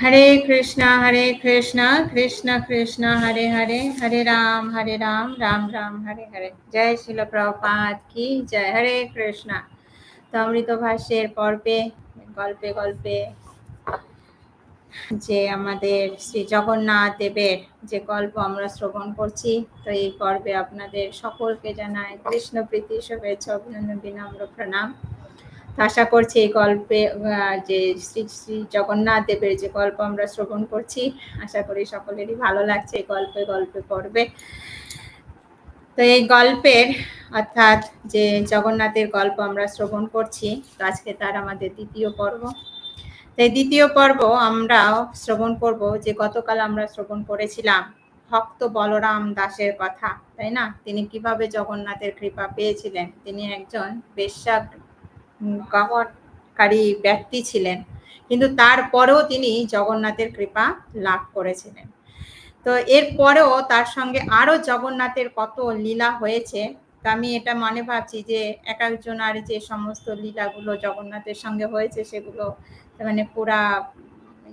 হরে কৃষ্ণ হরে কৃষ্ণ কৃষ্ণ কৃষ্ণ, হরে হরে হরে রাম হরে রাম রাম রাম, হরে হরে। জয় শিল প্রপাত কি জয়। হরে কৃষ্ণ। তো অমৃত ভাষ্যের পর্বে, গল্পে গল্পে যে আমাদের শ্রী জগন্নাথ দেবের যে গল্প আমরা শ্রবণ করছি, তো এই পর্বে আপনাদের সকলকে জানাই কৃষ্ণ প্রীতি, শুভেচ্ছা, অভিনন্দন, বিনম্র প্রণাম। আশা করছি এই গল্পে যে শ্রী শ্রী জগন্নাথ দেবের যে গল্প আমরা শ্রবণ করছি, আশা করি সকলেরই ভালো লাগছে এই গল্পে গল্পে পড়বে। তো এই গল্পের, অর্থাৎ যে জগন্নাথের গল্প আমরা শ্রবণ করছি আজকে তার আমাদের দ্বিতীয় পর্ব। তাই দ্বিতীয় পর্ব আমরা শ্রবণ করব যে গতকাল আমরা শ্রবণ করেছিলাম। ভক্ত বলরাম দাসের কথা, তাই না? তিনি কীভাবে জগন্নাথের কৃপা পেয়েছিলেন? তিনি একজন বেশ্যা কামড়কারী ব্যক্তি ছিলেন। কিন্তু তারপরেও তিনি জগন্নাথের কৃপা লাভ করেছিলেন। তো এরপরেও তার সঙ্গে আরও জগন্নাথের কত লীলা হয়েছে, তা আমি এটা মনে ভাবছি যে এক একজন আর যে সমস্ত লীলাগুলো জগন্নাথের সঙ্গে হয়েছে, সেগুলো মানে পুরা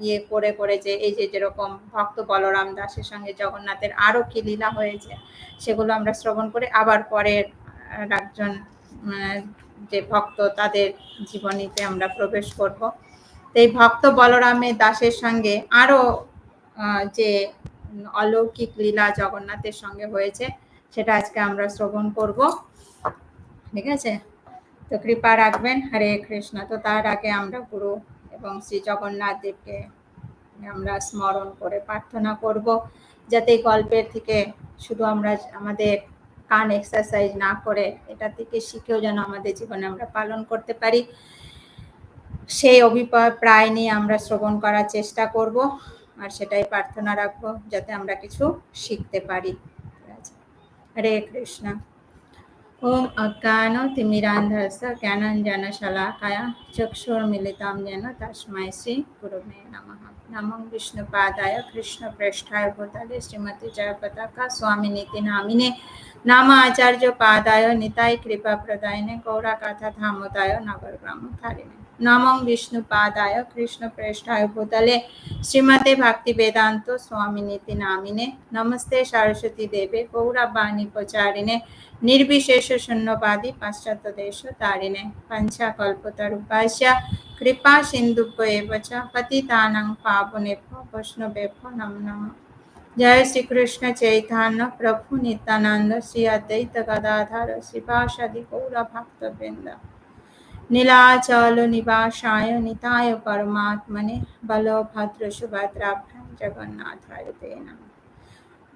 ইয়ে করে করে যে এই যে যেরকম ভক্ত বলরাম দাসের সঙ্গে জগন্নাথের আরও কি লীলা হয়েছে, সেগুলো আমরা শ্রবণ করে আবার পরের একজন যে ভক্ত তাদের জীবনীতে আমরা প্রবেশ করব। এই ভক্ত বলরামের দাসের সঙ্গে আরও যে অলৌকিক লীলা জগন্নাথের সঙ্গে হয়েছে, সেটা আজকে আমরা শ্রবণ করব। ঠিক আছে? তো কৃপা রাখবেন, হরে কৃষ্ণ। তো তার আগে আমরা গুরু এবং শ্রী জগন্নাথ দেবকে আমরা স্মরণ করে প্রার্থনা করব, যাতে গল্পের থেকে শুধু আমরা আমাদের কান এক্সারসাইজ না করে এটা থেকে শিখেও যেন আমাদের জীবনে আমরা পালন করতে পারি। সেই অভিপ্রায় নিয়ে আমরা শ্রবণ করার চেষ্টা করব আর সেটাই প্রার্থনা রাখব, যাতে আমরা কিছু শিখতে পারি। হরে কৃষ্ণ। ওম অজ্ঞান তিমিরান্ধস্য জ্ঞানঞ্জন শলাকায়া চক্ষুর্মিলিতাম যেন তস্মৈ শ্রী গুরুমে নমঃ নমো বিষ্ণুপাদায় কৃষ্ণ পৃষ্ঠায় ভূতলে শ্রীমতী জয় পতাকা স্বামী নীতি নামিনে নাম আচার্য পাদায় নিতাই কৃপা নমং কৃষ্ণ প্রেষ্ঠায় ভূতলে শ্রীমতে ভক্তি বেদান্ত স্বামী নীতি নামিনে নমস্তে সরস্বতী দেবে গৌরবাণী প্রচারিণে নির্বিশেষ শূন্যবাদী পাশ্চাত্য দেশ তারিণে পঞ্চা কল্পতরুপাস্য কৃপা সিন্ধু চ পতিতানাং পাবনেভ্য বৈষ্ণবেভ্য নম নম জয় শ্রীকৃষ্ণ চৈতন্য প্রভু নিত্যানন্দ শ্রী অদ্বৈত গদাধর শিবাসাদি গৌর ভক্তবৃন্দ নীলাচল নিবাসায় নিতায় পরমাত্মনে বলভদ্র সুভদ্রাভ্যাম জগন্নাথায় তে নম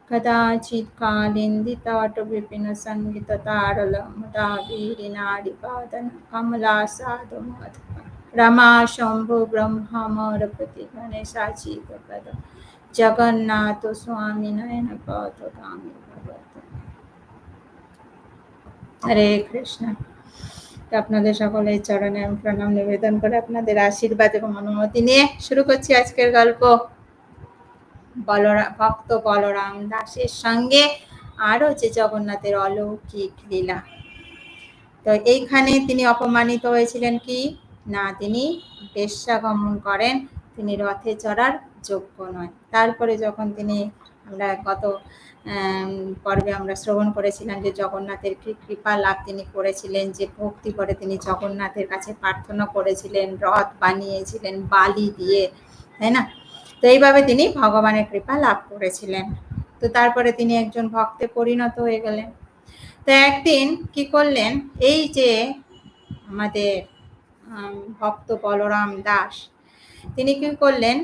কদাচিৎ কালিন্দিতট বিপিন সংগীত তারল মুদা বীরিনাড়িপাদন কমলা সাধু মধুর রমা শম্ভু ব্রহ্মর প্রতি গণেশাচিত পদ জগন্নাথ স্বামী নয়ন পথ গামী ভগবত হরে কৃষ্ণ আপনাদের সকলের চরণে আমি প্রণাম নিবেদন করে আপনাদের আশীর্বাদ এবং অনুমতি নিয়ে শুরু করছি আজকের গল্প। বলরাম ভক্ত বলরাম দাসের সঙ্গে আরও যে জগন্নাথের অলৌকিক লীলা। তো এইখানে তিনি অপমানিত হয়েছিলেন কি? না, তিনি বেশ্যা গমন করেন, তিনি রথে চড়ার যোগ্য নয়। তারপরে যখন তিনি আমরা গত পর্বে আমরা শ্রবণ করেছিলাম যে জগন্নাথের কৃপা লাভ তিনি করেছিলেন, যে ভক্তি করে তিনি জগন্নাথের কাছে প্রার্থনা করেছিলেন, রথ বানিয়েছিলেন, বালি দিয়ে, তাই না? তো এইভাবে তিনি ভগবানের কৃপা লাভ করেছিলেন। তো তারপরে তিনি একজন ভক্তে পরিণত হয়ে গেলেন। তো একদিন কি করলেন? এই যে আমাদের ভক্ত বলরাম দাস, তিনি কি করলেন?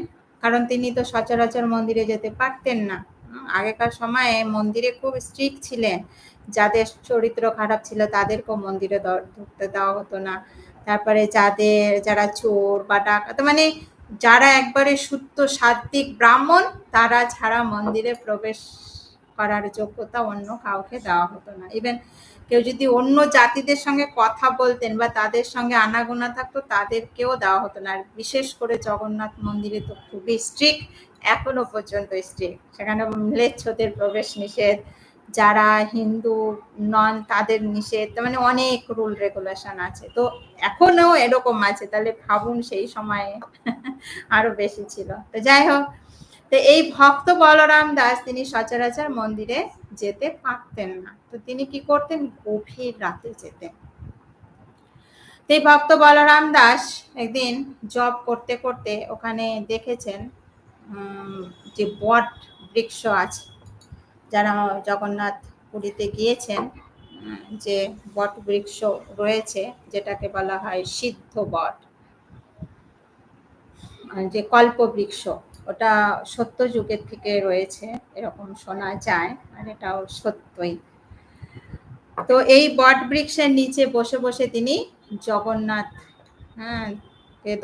কারণ তিনি তো সচরাচর মন্দিরে যেতে পারতেন না। আগেকার সময়ে মন্দিরে খুব স্ট্রিক্ট ছিলেন। যাদের চরিত্র খারাপ ছিল তাদেরকেও মন্দিরে ঢুকতে দেওয়া হতো না। তারপরে যাদের, যারা চোর বা ডাকাত মানে যারা একবারে শুদ্ধ সাত্বিক ব্রাহ্মণ, তারা ছাড়া মন্দিরে প্রবেশ করার যোগ্যতা অন্য কাউকে দেওয়া হতো না। ইভেন কেউ যদি অন্য জাতিদের সঙ্গে কথা বলতেন বা তাদের সঙ্গে আনাগোনা থাকতো, তাদেরকেও দেওয়া হতো না। আর বিশেষ করে জগন্নাথ মন্দিরে তো খুবই স্ট্রিক্ট এখনও পর্যন্ত স্ট্রিক্ট সেখানে ম্লেচ্ছদের প্রবেশ নিষেধ, যারা হিন্দু নন তাদের নিষেধ মানে অনেক রুল রেগুলেশন আছে। তো এখনও এরকম আছে, তাহলে ভাবুন সেই সময়ে আরও বেশি ছিল। তো যাই হোক, তো এই ভক্ত বলরাম দাস, তিনি সচরাচর মন্দিরে যেতে পারতেন না। তো তিনি কি করতেন? গভীর রাতে যেতেন। এই ভক্ত বলরাম দাস একদিন জব করতে করতে ওখানে দেখেছেন যে বট বৃক্ষ আছে, যারা জগন্নাথ পুরীতে গিয়েছেন যে বট বৃক্ষ রয়েছে, যেটাকে বলা হয় সিদ্ধ বট যে কল্প বৃক্ষ, ওটা সত্য যুগের থেকে রয়েছে, এরকম শোনা যায়, আর এটাও সত্যই। তো এই বট বৃক্ষের নিচে বসে বসে তিনি জগন্নাথ হ্যাঁ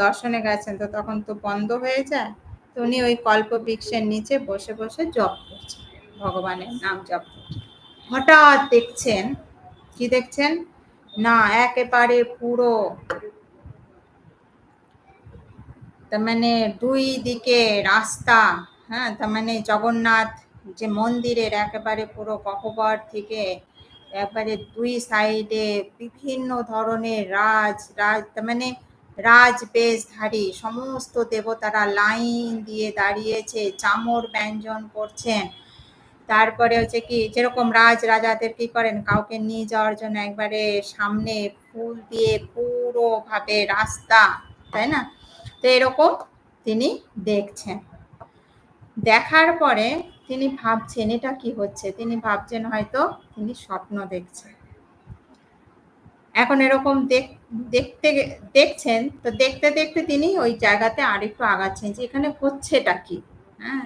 দর্শনে গেছেন, তো তখন তো বন্ধ হয়ে যায় উনি ওই কল্প বৃক্ষের নিচে বসে বসে জপ করছেন, ভগবানের নাম জপ হঠাৎ দেখছেন, কি দেখছেন? না, একেবারে পুরো তার মানে দুই দিকে রাস্তা হ্যাঁ তার মানে জগন্নাথ যে মন্দিরের একেবারে পুরো গহ্বর থেকে একবারে দুই সাইডে বিভিন্ন ধরনের রাজ রাজ, তার মানে রাজ, বেশধারী, সমস্ত দেবতারা লাইন দিয়ে দাঁড়িয়েছে, চামর ব্যঞ্জন করছেন। তারপরে হচ্ছে কি, যেরকম রাজ রাজাদের কি করেন? কাউকে নিয়ে যাওয়ার জন্য একবারে সামনে ফুল দিয়ে পুরোভাবে রাস্তা, তাই না? তো এরকম তিনি দেখছেন। দেখার পরে তিনি ভাবছেন, এটা কি হচ্ছে? তিনি ভাবছেন হয়তো তিনি স্বপ্ন দেখছেন। এখন এরকম দেখতে দেখছেন, তো দেখতে দেখতে তিনি ওই জায়গাতে আরেকটু আগাচ্ছেন যে এখানে হচ্ছেটা কি? হ্যাঁ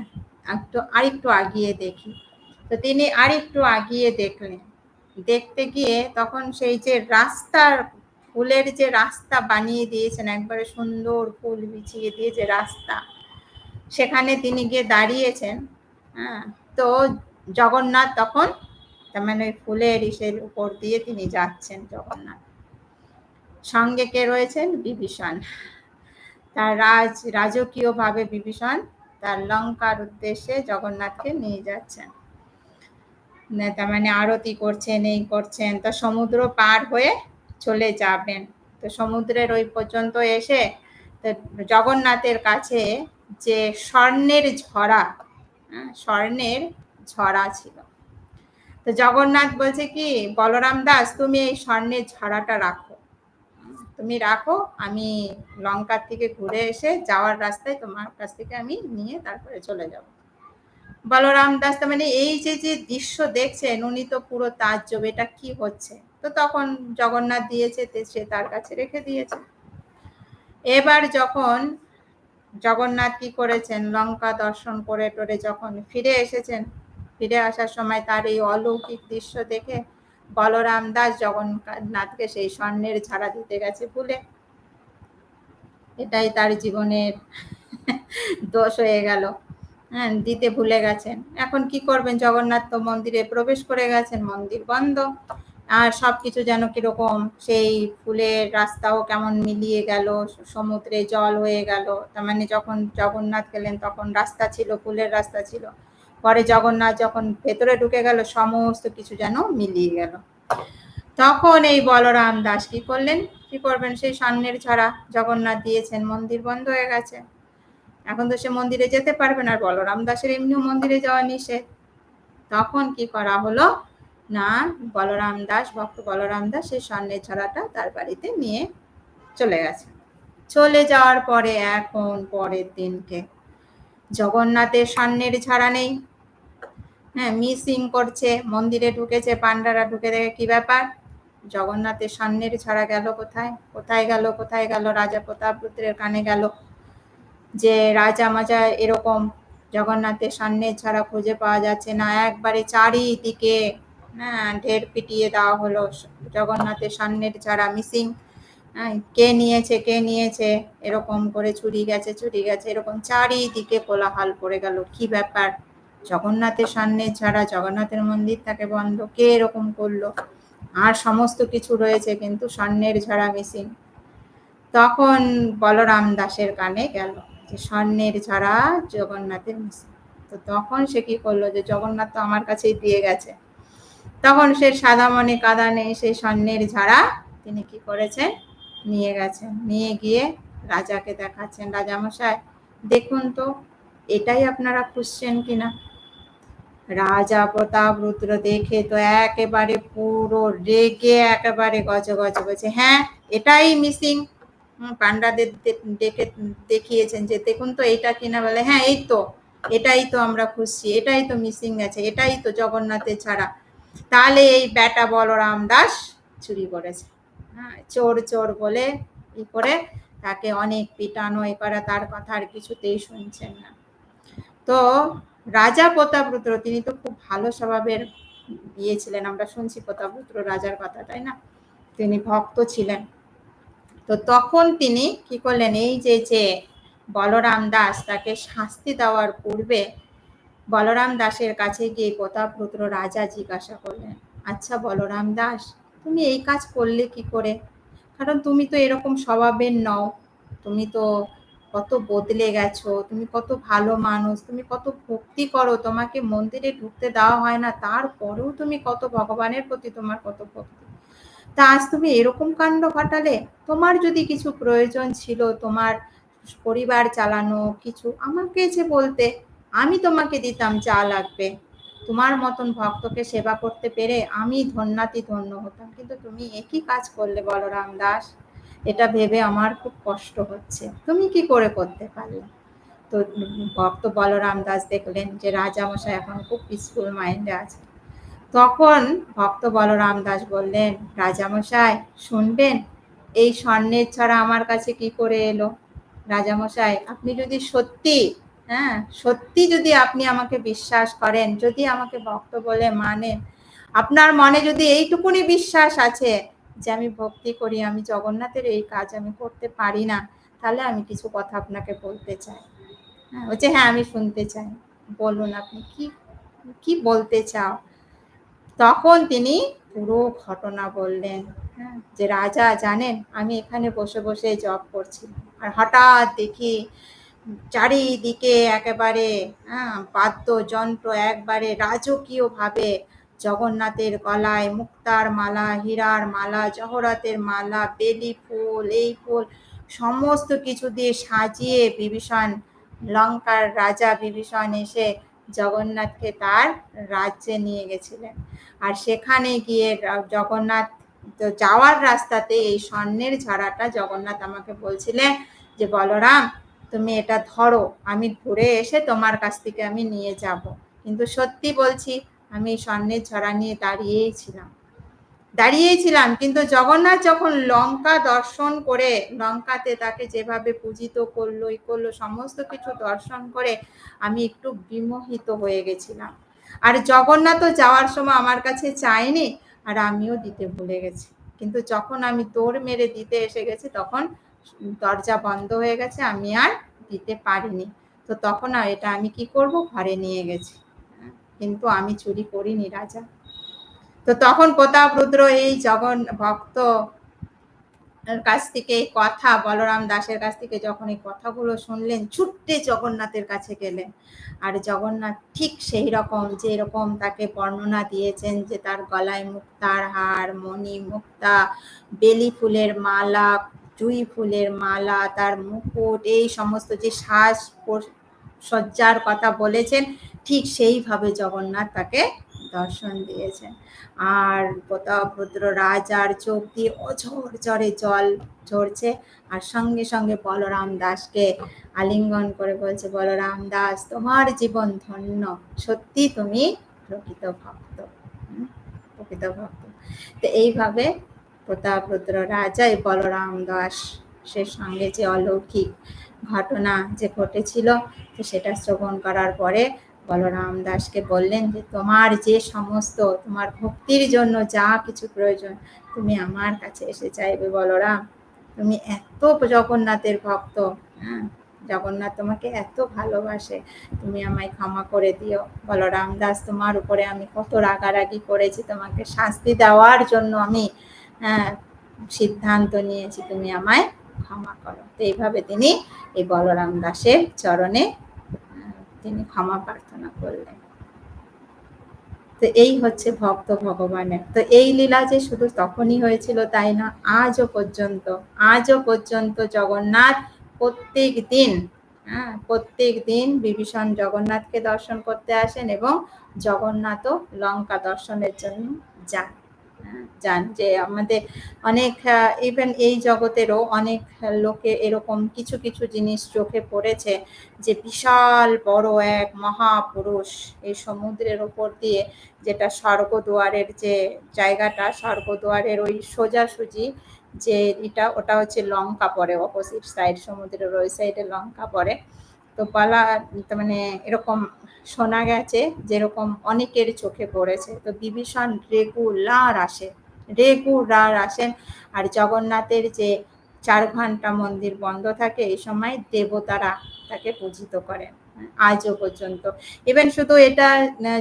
একটু, আরেকটু আগিয়ে দেখি। তো তিনি আরেকটু আগিয়ে দেখলেন। দেখতে গিয়ে তখন সেই যে রাস্তার ফুলের যে রাস্তা বানিয়ে দিয়েছেন, একবারে সুন্দর ফুল বিছিয়ে দিয়ে যে রাস্তা, সেখানে তিনি গিয়ে দাঁড়িয়েছেন। হ্যাঁ তো জগন্নাথ তখন তার মানে ওই ফুলের ইসের উপর দিয়ে তিনি যাচ্ছেন জগন্নাথ। সঙ্গে কে রয়েছেন? বিভীষণ। তার রাজ রাজকীয়ভাবে বিভীষণ তার লঙ্কার উদ্দেশ্যে জগন্নাথকে নিয়ে যাচ্ছেন। তার মানে আরতি করছেন এই করছেন। তো সমুদ্র পার হয়ে চলে যাবেন। তো সমুদ্রের ওই পর্যন্ত এসে জগন্নাথের কাছে যে স্বর্ণের ঝরা হ্যাঁ, স্বর্ণের ঝরা ছিল। তো জগন্নাথ বলছে কি, বলরাম দাস, তুমি এই স্বর্ণের ঝরাটা রাখো। তুমি রাখো, আমি লঙ্কার থেকে ঘুরে এসে যাওয়ার রাস্তায় তোমার কাছ থেকে আমি নিয়ে তারপরে চলে যাব। বলরাম দাস মানে এই যে যে দৃশ্য দেখছেন, উনি তো পুরো তাজ্জব, এটা কি হচ্ছে? তো তখন জগন্নাথ দিয়েছে সে তার কাছে রেখে দিয়েছে। এবার যখন জগন্নাথ কি করেছেন, লঙ্কা দর্শন করে টোরে যখন ফিরে এসেছেন ফিরে আসার সময় তার এই অলৌকিক দৃশ্য দেখে বলরাম দাস জগন্নাথকে সেই স্বর্ণের ছাড়া দিতে গেছে ভুলে। এটাই তার জীবনের দোষ হয়ে গেল। হ্যাঁ দিতে ভুলে গেছেন। এখন কি করবেন? জগন্নাথ তো মন্দিরে প্রবেশ করে গেছেন, মন্দির বন্ধ। আর সব কিছু যেন কীরকম? সেই ফুলের রাস্তাও কেমন মিলিয়ে গেল, সমুদ্রে জল হয়ে গেল। তার মানে যখন জগন্নাথ গেলেন, তখন রাস্তা ছিল, ফুলের রাস্তা ছিল। পরে জগন্নাথ যখন ভেতরে ঢুকে গেল, সমস্ত কিছু যেন মিলিয়ে গেল। তখন এই বলরাম দাস কি করলেন? কি করবেন? সেই স্বর্ণের ছড়া জগন্নাথ দিয়েছেন, মন্দির বন্ধ হয়ে গেছে। এখন তো সে মন্দিরে যেতে পারবে না বলরাম দাসের এমনিও মন্দিরে যাওয়া নিষেধ। তখন কি করা হলো? না, বলরাম দাস, ভক্ত বলরাম দাস সেই স্বর্ণের ছড়াটা তার বাড়িতে নিয়ে চলে গেছে। চলে যাওয়ার পরে এখন পরের দিনকে জগন্নাথের স্বর্ণের ছাড়া নেই। হ্যাঁ মিসিং করছে, মন্দিরে ঢুকেছে পান্ডারা ঢুকে দেখে কি ব্যাপার? জগন্নাথের স্বর্ণের ছড়া গেল কোথায়? কোথায় গেল কোথায় গেল? রাজা প্রতাপ পুত্রের কানে গেল যে রাজা মাজা এরকম জগন্নাথের স্বর্ণের ছাড়া খুঁজে পাওয়া যাচ্ছে না। একবারে চারিদিকে হ্যাঁ ঢের পিটিয়ে দেওয়া হলো জগন্নাথের স্বর্ণের ছাড়া মিসিং। হ্যাঁ কে নিয়েছে কে নিয়েছে? এরকম করে চুরি গেছে চুরি গেছে, এরকম চারিদিকে কোলাহল পড়ে গেল। কি ব্যাপার? জগন্নাথের সামনে ছাড়া জগন্নাথের মন্দির তাকে বন্ধ। কে এরকম করল? আর সমস্ত কিছু রয়েছে কিন্তু স্বর্ণের ঝাড়া মিসিং তখন বলরাম দাসের কানে গেল যে স্বর্ণের ঝাড়া জগন্নাথের মিসিং তো তখন সে কি করল যে জগন্নাথ তো আমার কাছেই দিয়ে গেছে। তখন সে সাদা মনে কাদা নেই সেই স্বর্ণের ঝাড়া তিনি কি করেছেন? নিয়ে গেছেন। নিয়ে গিয়ে রাজাকে দেখাচ্ছেন। রাজামশাই, দেখুন তো, এটাই আপনারা খুঁজছেন কিনা? রাজা প্রতাপ রুদ্র দেখে তো একেবারে পুরো রেগে একেবারে গজ গজ বলছে হ্যাঁ এটাই মিসিং পান্ডাদের ডেকে দেখিয়েছেন যে, দেখুন তো, এটা কিনা? বলে হ্যাঁ এই তো, এটাই তো আমরা খুঁজছি, এটাই তো মিসিং গেছে এটাই তো জগন্নাথের ছাড়া। তাহলে এই বেটা বলরাম দাস চুরি করেছে। হ্যাঁ চোর চোর বলে ই করে তাকে অনেক পিটানো, এ করা, তার কথা আর কিছুতেই শুনছেন না। তো রাজা প্রতাপরুদ্র তিনি তো খুব ভালো স্বভাবের ইয়ে ছিলেন, আমরা শুনছি প্রতাপরুদ্র রাজার কথা, তাই না? তিনি ভক্ত ছিলেন। তো তখন তিনি কি করলেন, এই যে যে বলরাম দাস তাকে শাস্তি দেওয়ার পূর্বে বলরাম দাসের কাছে গিয়ে প্রতাপরুদ্র রাজা জিজ্ঞাসা করলেন আচ্ছা বলরাম দাস, তুমি এই কাজ করলে কি করে? কারণ তুমি তো এরকম স্বভাবের নও, তুমি তো কত বদলে গেছো, তুমি কত ভালো মানুষ, তুমি কত ভক্তি করো, তোমাকে মন্দিরে ঢুকতে দেওয়া হয় না, তারপরেও তুমি কত ভগবানের প্রতি তোমার কত ভক্তি। তা আজ তুমি এরকম কাণ্ড ঘটালে, তোমার যদি কিছু প্রয়োজন ছিল, তোমার পরিবার চালানো কিছু, আমাকে যে বলতে, আমি তোমাকে দিতাম যা লাগবে। তোমার মতন ভক্তকে সেবা করতে পেরে আমি ধন্যাতি ধন্য হতাম, কিন্তু তুমি একই কাজ করলে বলরাম দাস এটা ভেবে আমার খুব কষ্ট হচ্ছে। তুমি কি করে করতে পারলে? তো ভক্ত বলরাম দাস দেখলেন যে রাজামশাই এখন খুব পিসফুল মাইন্ডে আছে। তখন ভক্ত বলরাম দাস বললেন, রাজামশাই, শুনবেন? এই স্বর্ণের ছাড়া আমার কাছে কি করে এলো? রাজামশাই, আপনি যদি সত্যি হ্যাঁ সত্যি যদি আপনি আমাকে বিশ্বাস করেন, যদি আমাকে ভক্ত বলে মানেন, আপনার মনে যদি এইটুকুনি বিশ্বাস আছে যে আমি ভক্তি করি, আমি জগন্নাথের এই কাজ আমি করতে পারি না, তাহলে আমি কিছু কথা আপনাকে বলতে চাই। হ্যাঁ বলছে হ্যাঁ আমি শুনতে চাই। বলুন আপনি, কি কি বলতে চাও? তখন তিনি পুরো ঘটনা বললেন হ্যাঁ যে, রাজা, জানেন, আমি এখানে বসে বসে জব করছি। আর হঠাৎ দেখি চারিদিকে একেবারে হ্যাঁ বাদ্যযন্ত্র একবারে রাজকীয়ভাবে জগন্নাথের গলায় মুক্তার মালা, হীরার মালা, জহরাতের মালা, বেলি ফুল, এই ফুল, সমস্ত কিছু দিয়ে সাজিয়ে বিভীষণ, লঙ্কার রাজা বিভীষণ এসে জগন্নাথকে তার রাজ্যে নিয়ে গেছিলেন। আর সেখানে গিয়ে জগন্নাথ, তো যাওয়ার রাস্তাতে এই স্বর্ণের ঝাড়াটা জগন্নাথ আমাকে বলছিলেন যে, বলরাম, তুমি এটা ধরো, আমি ঘুরে এসে তোমার কাছ থেকে আমি নিয়ে যাব। কিন্তু সত্যি বলছি আমি স্বর্ণের ছড়া নিয়ে দাঁড়িয়েই ছিলাম। দাঁড়িয়েই ছিলাম, কিন্তু জগন্নাথ যখন লঙ্কা দর্শন করে, লঙ্কাতে তাকে যেভাবে পূজিত করল, ই করল, সমস্ত কিছু দর্শন করে আমি একটু বিমোহিত হয়ে গেছিলাম। আর জগন্নাথও যাওয়ার সময় আমার কাছে চায়নি, আর আমিও দিতে ভুলে গেছি। কিন্তু যখন আমি দৌড় মেরে দিতে এসে গেছি, তখন দরজা বন্ধ হয়ে গেছে, আমি আর দিতে পারিনি। তো তখন এটা আমি কি করব? ঘরে নিয়ে গেছি। কিন্তু আমি চুরি করিনি, রাজা। তো তখন প্রতাপ রুদ্র এই জগন ভক্ত কাছ থেকে এই কথা, বলরাম দাসের কাছ থেকে যখন এই কথাগুলো শুনলেন ছুট্টে জগন্নাথের কাছে গেলেন। আর জগন্নাথ ঠিক সেই রকম যে রকম তাকে বর্ণনা দিয়েছেন যে তার গলায় মুক্তার হার, মণি মুক্তা, বেলি ফুলের মালা, জুই ফুলের মালা, তার মুকুট, এই সমস্ত যে সাজ সজ্জার কথা বলেছেন ঠিক সেইভাবে জগন্নাথ তাকে দর্শন দিয়েছেন। আর প্রতাপরুদ্র রাজার চোখ দিয়ে অঝর ঝরে জল ঝরছে আর সঙ্গে সঙ্গে বলরাম দাসকে আলিঙ্গন করে বলছে, বলরাম দাস, তোমার জীবন ধন্য। সত্যি তুমি প্রকৃত ভক্ত। প্রকৃত ভক্ত। তো এইভাবে প্রতাপরুদ্র রাজা এই বলরাম দাস সে সঙ্গে যে অলৌকিক ঘটনা যে ঘটেছিল, তো সেটা শ্রবণ করার পরে বলরাম দাসকে বললেন যে, তোমার যে সমস্ত, তোমার ভক্তির জন্য যা কিছু প্রয়োজন, তুমি আমার কাছে এসে চাইবে বলরাম। তুমি এত জগন্নাথের ভক্ত হ্যাঁ? জগন্নাথ তোমাকে এত ভালোবাসে, তুমি আমায় ক্ষমা করে দিও। বলরাম দাস, তোমার উপরে আমি কত রাগারাগি করেছি, তোমাকে শাস্তি দেওয়ার জন্য আমি হ্যাঁ সিদ্ধান্ত নিয়েছি, তুমি আমায় ক্ষমা করো। তো এইভাবে তিনি এই বলরাম দাসের চরণে তিনি ক্ষমা প্রার্থনা করলেন। তো এই হচ্ছে ভক্ত ভগবানের। তো এই লীলা যে শুধু তখনই হয়েছিল তাই না, আজও পর্যন্ত আজও পর্যন্ত জগন্নাথ প্রত্যেক দিন হ্যাঁ প্রত্যেক দিন বিভীষণ জগন্নাথকে দর্শন করতে আসেন এবং জগন্নাথও লঙ্কা দর্শনের জন্য যান। যান যে আমাদের অনেক ইভেন এই জগতেরও অনেক লোকে এরকম কিছু কিছু জিনিস চোখে পড়েছে যে বিশাল বড় এক মহাপুরুষ এই সমুদ্রের ওপর দিয়ে যেটা স্বর্গদুয়ারের যে জায়গাটা, স্বর্গদুয়ারের ওই সোজাসুজি যে এটা, ওটা হচ্ছে লঙ্কা পড়ে অপোজিট সাইড সমুদ্রের ওই সাইডে লঙ্কা পড়ে তো পালা মানে এরকম শোনা গেছে যেরকম অনেকের চোখে পড়েছে। তো বিভীষণ রেগুলার আসে, রেগুলার আসেন। আর জগন্নাথের যে চার ঘণ্টা মন্দির বন্ধ থাকে, এই সময় দেবতারা তাকে পূজিত করেন, আজও পর্যন্ত। ইভেন শুধু এটা,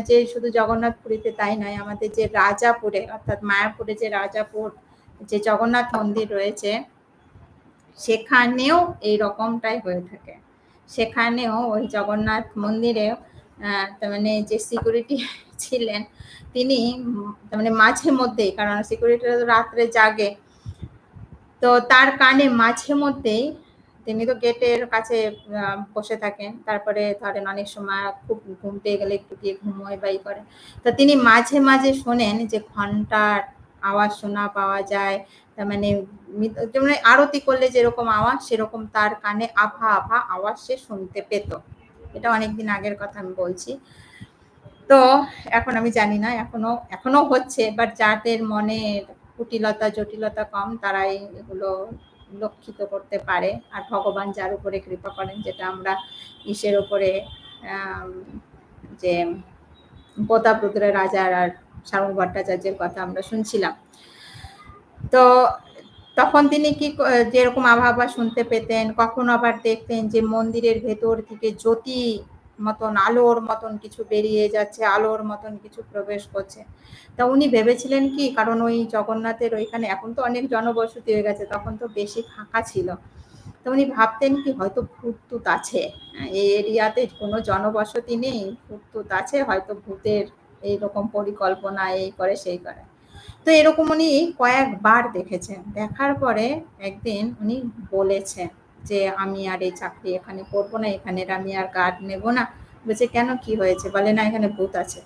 যে শুধু জগন্নাথপুরীতে তাই নয়, আমাদের যে রাজাপুরে, অর্থাৎ মায়াপুরে যে রাজাপুর, যে জগন্নাথ মন্দির রয়েছে, সেখানেও এই রকমটাই হয়ে থাকে। সেখানেও ওই জগন্নাথ মন্দিরে মানে যে সিকিউরিটি ছিলেন, তিনি মানে মাঝে মধ্যেই, কারণ সিকিউরিটি রাত্রে জাগে, তো তার কানে মাঝে মধ্যেই তিনি তো গেটের কাছে বসে থাকেন। তারপরে ধরেন অনেক সময় খুব ঘুম পেয়ে গেলে একটু গিয়ে ঘুমোয় বাই করে। তো তিনি মাঝে মাঝে শোনেন যে ঘণ্টার আওয়াজ শোনা পাওয়া যায়। তার মানে মানে আরতি করলে যেরকম আওয়াজ, সেরকম তার কানে আভা আভা আওয়াজ সে শুনতে পেত। এটা অনেকদিন আগের কথা আমি বলছি। তো এখন আমি জানি না, এখনও এখনও হচ্ছে বাট যাদের মনে কুটিলতা, জটিলতা কম, তারাই এগুলো লক্ষিত করতে পারে। আর ভগবান যার উপরে কৃপা করেন, যেটা আমরা ইসের উপরে যে প্রতাপরুদ্রের রাজার আর সারু ভট্টাচার্যের কথা আমরা শুনছিলাম। তো তখন তিনি কি যেরকম আবহাওয়া শুনতে পেতেন, কখন আবার দেখতেন যে মন্দিরের ভেতর থেকে জ্যোতি মতন, আলোর মতন কিছু বেরিয়ে যাচ্ছে, আলোর মতন কিছু প্রবেশ করছে। তা উনি ভেবেছিলেন কি, কারণ ওই জগন্নাথের ওইখানে এখন তো অনেক জনবসতি হয়ে গেছে, তখন তো বেশি ফাঁকা ছিল। তো উনি ভাবতেন কি, হয়তো ভূত আছে। এই এরিয়াতে কোনো জনবসতি নেই ভূত আছে, হয়তো ভূতের এইরকম পরিকল্পনা, এই করে, সেই করে। তো এরকম উনি কয়েকবার দেখেছেন। দেখার পরে একদিন উনি বলেছেন যে, আমি আর এই চাকরি এখানে করব না, এখানের আমি আর গার্ড নেব না। বলছে, কেন কি হয়েছে? বলে, না, এখানে ভূত আছে।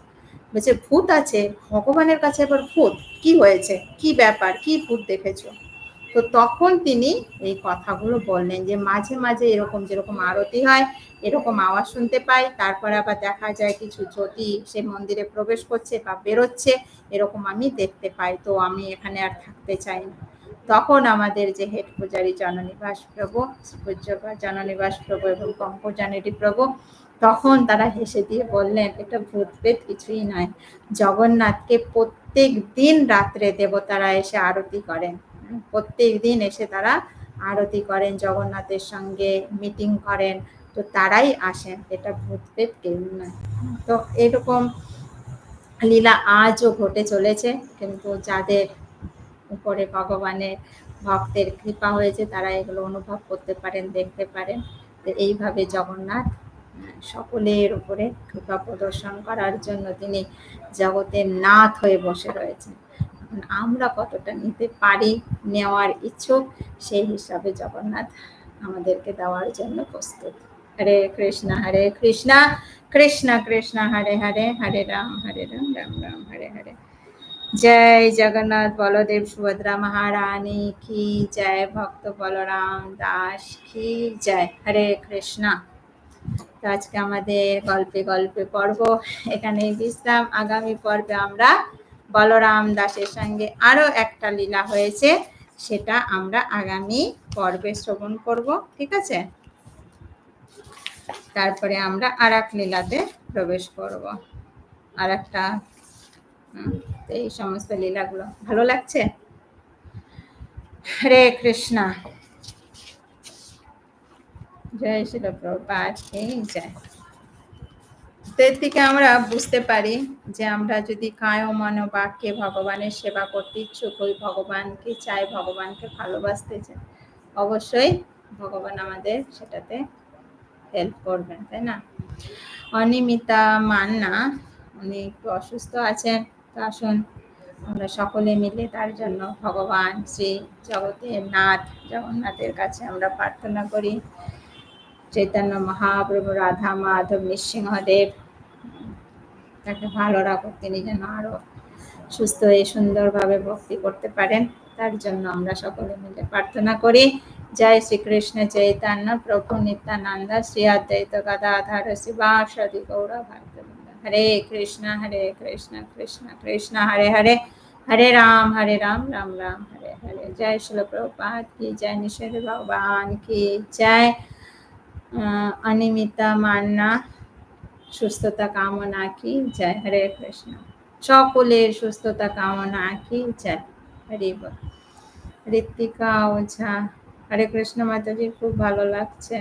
বলছে, ভূত আছে? ভগবানের কাছে এবার ভূত? কি হয়েছে? কি ব্যাপার? কি ভূত দেখেছ? তো তখন তিনি এই কথাগুলো বললেন যে মাঝে মাঝে এরকম যেরকম আরতি হয়, এরকম আওয়াজ শুনতে পাই তারপরে আবার দেখা যায় কিছু জ্যোতি সে মন্দিরে প্রবেশ করছে বা বেরোচ্ছে, এরকম আমি দেখতে পাই। তো আমি এখানে আর থাকতে চাই না। তখন আমাদের যে হেড পূজারী জননিবাস প্রভু পূজ্য জননিবাস প্রভু এবং পঙ্কজানেরই প্রভু, তখন তারা হেসে দিয়ে বললেন, এটা ভূতপেত কিছুই নয়। জগন্নাথকে প্রত্যেক দিন রাত্রে দেবতারা এসে আরতি করেন। প্রত্যেক দিন এসে তারা আরতি করেন, জগন্নাথের সঙ্গে মিটিং করেন। তো তারাই আসেন, এটা ভূতপেত কেউ নয়। তো এরকম লীলা আজও ঘটে চলেছে, কিন্তু যাদের উপরে ভগবানের ভক্তের কৃপা হয়েছে, তারা এগুলো অনুভব করতে পারেন, দেখতে পারেন। তো এইভাবে জগন্নাথ, সকলের উপরে কৃপা প্রদর্শন করার জন্য তিনি জগতের নাথ হয়ে বসে রয়েছেন। আমরা কতটা নিতে পারি নেওয়ার ইচ্ছুক, সেই হিসাবে জগন্নাথ আমাদেরকে দেওয়ার জন্য প্রস্তুত। হরে কৃষ্ণ হরে কৃষ্ণ কৃষ্ণ কৃষ্ণ, হরে হরে হরে রাম হরে রাম রাম রাম, হরে হরে। জয় জগন্নাথ বলদেব সুভদ্রা মহারানী, কি জয় ভক্ত বলরাম দাস, কি জয়। হরে কৃষ্ণ। তো আজকে আমাদের গল্পে গল্পে পর্ব এখানে বিশ্রাম। আগামী পর্বে আমরা বলরাম দাসের সঙ্গে আরও একটা লীলা হয়েছে, সেটা আমরা আগামী পর্বে শ্রবণ করব, ঠিক আছে? তারপরে আমরা আর এক লীলাতে প্রবেশ করব। আর একটা এই সমস্ত লীলাগুলো, ভালো লাগছে? হরে কৃষ্ণ। জয় শিল প্রপাত জয়। থেকে আমরা বুঝতে পারি যে আমরা যদি কায় মন বাক্যে ভগবানের সেবা করতে ইচ্ছুক হই, ভগবানকে চাই, ভগবানকে ভালোবাসতে চাই, অবশ্যই ভগবান আমাদের সেটাতে হেল্প করবেন, তাই না? অনিমিতা মান্না, উনি একটু অসুস্থ আছেন, তো আসুন, আমরা সকলে মিলে তার জন্য ভগবান শ্রী জগতের নাথ, জগন্নাথের কাছে আমরা প্রার্থনা করি। চৈতন্য মহাপ্রভু, রাধা মাধব, নৃসিংহদেব। তাকে ভালো রাখো তিনি যেন আরও সুস্থ হয়ে সুন্দরভাবে ভক্তি করতে পারেন। তার জন্য আমরা সকলে মিলে প্রার্থনা করি। জয় শ্রীকৃষ্ণ চৈতন্য, প্রভু নিত্যানন্দ, শ্রী অদ্বৈত গদাধর শিবাসদি গৌর ভক্ত হরে কৃষ্ণ হরে কৃষ্ণ কৃষ্ণ কৃষ্ণ, হরে হরে। হরে রাম হরে রাম রাম রাম, হরে হরে। জয় শিল প্রভুপাত কি, জয় নিষেধ ভগবান কি, জয় অনিমিতা মান্না, সুস্থতা কামনা কি? জয় হরে কৃষ্ণ। সকলের সুস্থতা কামনা কি? জয় হরি বল। ঋত্বিকা ওঝা, হরে কৃষ্ণ মাতাজি, খুব ভালো লাগছে।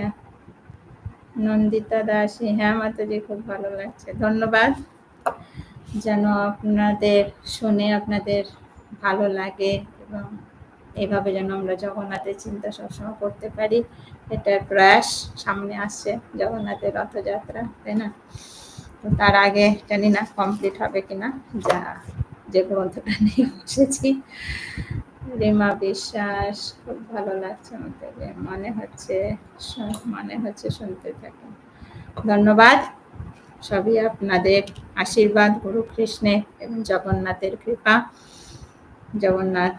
নন্দিতা দাসী হ্যাঁ মাতাজি, খুব ভালো লাগছে। ধন্যবাদ। যেন আপনাদের শুনে আপনাদের ভালো লাগে এবং এইভাবে যেন আমরা জগন্নাথের চিন্তা সবসময় করতে পারি। এটার প্রয়াস সামনে আসছে জগন্নাথের রথযাত্রা, তাই না? তো তার আগে জানি না কমপ্লিট হবে কিনা, যা যে গ্রন্থটা নিয়ে বসেছি। রিমা বিশ্বাস, খুব ভালো লাগছে আমাকে যে মনে হচ্ছে মনে হচ্ছে শুনতে থাকুন। ধন্যবাদ। সবই আপনাদের আশীর্বাদ গুরু কৃষ্ণের এবং জগন্নাথের কৃপা। জগন্নাথ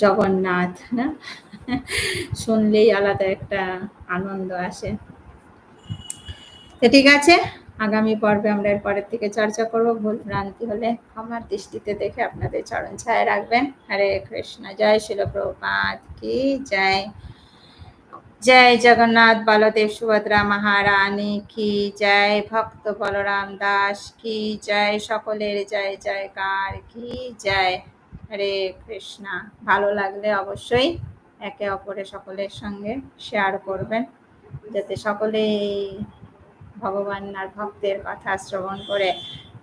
জগন্নাথ, না? শুনলেই আলাদা একটা আনন্দ আসে। তো ঠিক আছে, আগামী পর্বে আমরা এর পরের থেকে চর্চা করব। ভুল ভ্রান্তি হলে আমার দৃষ্টিতে দেখে আপনাদের চরণ ছায় রাখবেন। হরে কৃষ্ণ, জয় শিল প্রপাত কি জয়। জয় জগন্নাথ বলদেব সুভদ্রা মহারানী কি জয়। ভক্ত বলরাম দাস কি জয়। সকলের জয়, জয়কার কি জয়। হরে কৃষ্ণা। ভালো লাগলে অবশ্যই একে অপরে সকলের সঙ্গে শেয়ার করবেন, যাতে সকলে ভগবান আর ভক্তের কথা শ্রবণ করে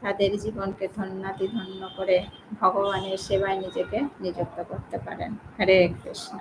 তাদের জীবনকে ধন্যাতি ধন্য করে ভগবানের সেবায় নিজেকে নিযুক্ত করতে পারেন। হরে কৃষ্ণ।